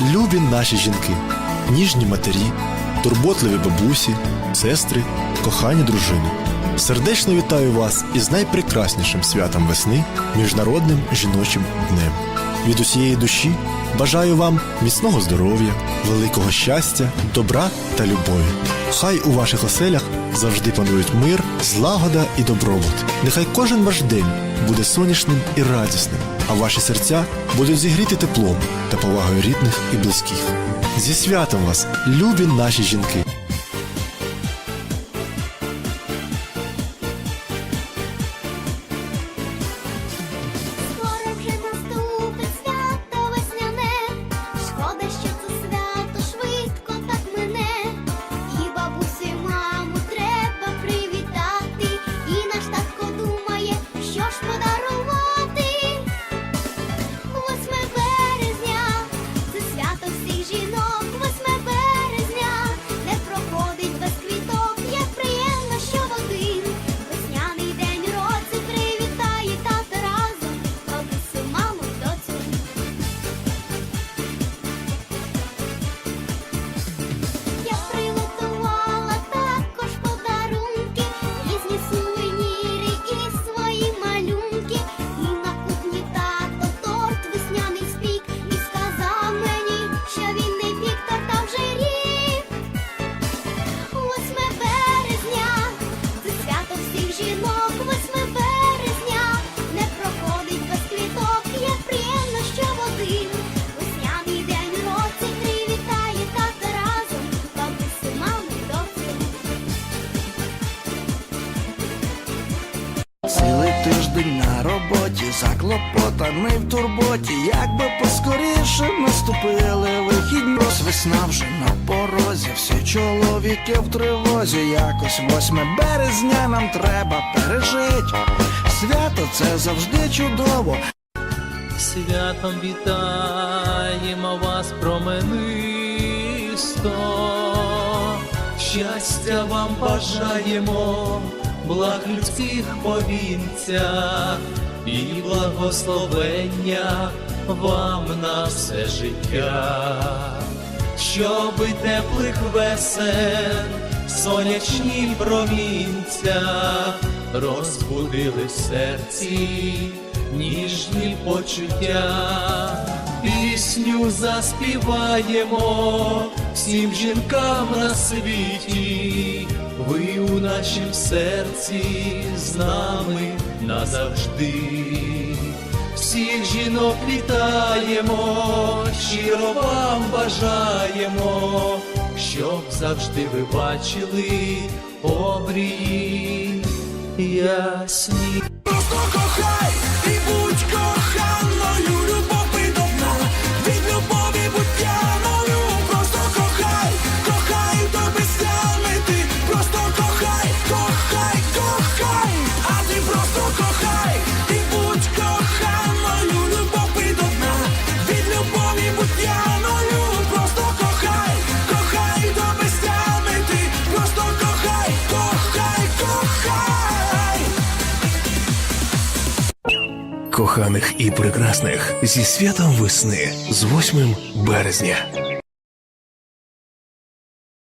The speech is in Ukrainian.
любі наші жінки, ніжні матері, турботливі бабусі, сестри, кохані дружини. Сердечно вітаю вас із найпрекраснішим святом весни Міжнародним жіночим днем. Від усієї душі бажаю вам міцного здоров'я, великого щастя, добра та любові. Хай у ваших оселях завжди панують мир, злагода і добробут. Нехай кожен ваш день буде сонячним і радісним, а ваші серця будуть зігріти теплом та повагою рідних і близьких. Зі святом вас, любі наші жінки! Цілий тиждень на роботі, заклопотаний в турботі, як би поскоріше наступили вихідні. Ось Весна вже на порозі, всі чоловіки в тривозі. Якось 8 березня нам треба пережить. Свято це завжди чудово. Святом вітаємо вас променисто, щастя вам бажаємо, благ людських повінця і благословення вам на все життя, щоби теплих весен, сонячні промінця розбудили в серці ніжні почуття, пісню заспіваємо всім жінкам на світі, ви у нашім серці з нами назавжди. Всіх жінок вітаємо, щиро вам бажаємо, щоб завжди ви бачили обрії ясні. Просто кохай Коханих і прекрасних зі святом весни з 8 березня.